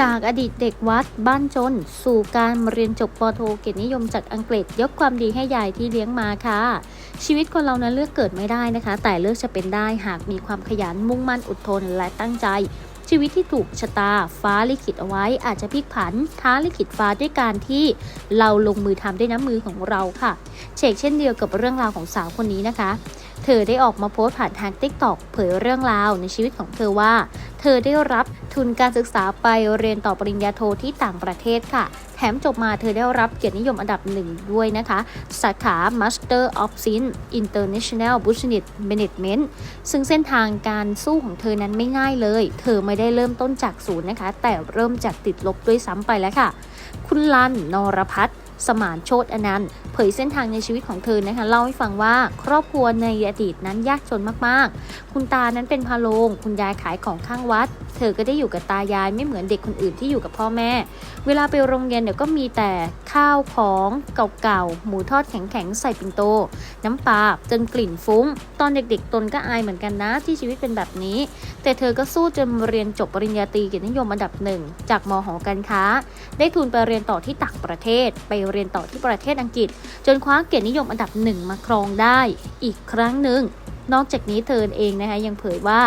จากอดีตเด็กวัดบ้านจน สู่การเรียนจบปโทเกียรตินิยมจากอังกฤษ ยกความดีให้ยายที่เลี้ยงมาค่ะ ชีวิตคนเรานั้นเลือกเกิดไม่ได้นะคะ แต่เลือกจะเป็นได้หากมีความขยันมุ่งมั่นอดทนและตั้งใจ ชีวิตที่ถูกชะตาฟ้าลิขิตเอาไว้ อาจจะพลิกผัน ท้าลิขิตฟ้าด้วยการที่เราลงมือทำด้วยน้ำมือของเราค่ะ เชกเช่นเดียวกับเรื่องราวของสาวคนนี้นะคะ เธอได้ออกมาโพสต์ผ่านทาง t ิ k t o k เผยเรื่องราวในชีวิตของเธอว่า เธอได้รับทุนการศึกษาไปเรียนต่อปริญญาโทที่ต่างประเทศค่ะ แถมจบมาเธอได้รับเกียรตินิยมอันดับหนึ่งด้วยนะคะ สาขา Master of Science International Business Management ซึ่งเส้นทางการสู้ของเธอนั้นไม่ง่ายเลย เธอไม่ได้เริ่มต้นจากศูนย์นะคะ แต่เริ่มจากติดลบด้วยซ้ำไปแล้วค่ะ คุณลันนรพัฒน์สมานโชตอนันต์ เผยเส้นทางในชีวิตของเธอนะคะเล่าให้ฟังว่าครอบครัวในอดีตนั้นยากจนมากๆ คุณตานั้นเป็นพาโลงคุณยายขายของข้างวัด เธอก็ได้อยู่กับตายายไม่เหมือนเด็กคนอื่นที่อยู่กับพ่อแม่ เวลาไปโรงเรียนเดี๋ยก็มีแต่ข้าวของเก่าๆหมูทอดแข็งๆใส่ปิ่นโต น้ำปลาจนกลิ่นฟุ้ง ตอนเด็กๆ ตนก็อายเหมือนกันนะที่ชีวิตเป็นแบบนี้ แต่เธอก็สู้จนเรียนจบปริญญาตรีเกียรตินิยมอันดับหนึ่งจากมหอการค้า ได้ทุนไปเรียนต่อที่ต่างประเทศ ไปเรียนต่อที่ประเทศอังกฤษจนคว้าเกียรตินิยมอันดับหนึ่งมาครองได้อีกครั้งหนึ่ง นอกจากนี้เธอเองนะคะยังเผยว่า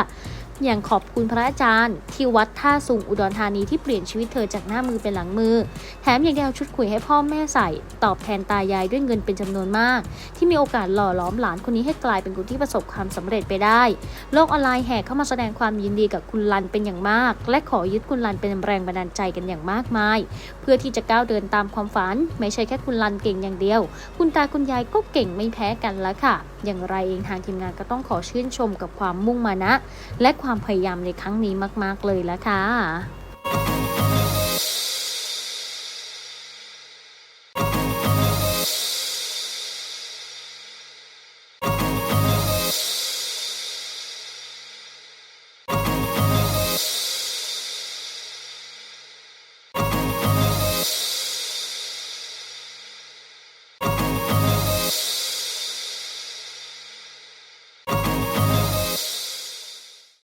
อย่างขอบคุณพระอาจารย์ ที่วัดท่าสุงอุดรธานีที่เปลี่ยนชีวิตเธอจากหน้ามือเป็นหลังมือ แถมยังได้เอาชุดคุยให้พ่อแม่ใส่ ตอบแทนตายายด้วยเงินเป็นจำนวนมาก ที่มีโอกาสหล่อหล้อมหลานคนนี้ให้กลายเป็นคนที่ประสบความสำเร็จไปได้ โลกออนไลน์แห่เข้ามาแสดงความยินดีกับคุณลันเป็นอย่างมาก และขอยึดคุณลันเป็นแรงบันดาลใจกันอย่างมากมาย เพื่อที่จะก้าวเดินตามความฝัน ไม่ใช่แค่คุณลันเก่งอย่างเดียว คุณตาคุณยายก็เก่งไม่แพ้กันแล้วค่ะ อย่างไรเองทางทีมงานก็ต้องขอชื่นชมกับความมุ่งมานะ และความพยายามในครั้งนี้มาก ๆ เลยละค่ะ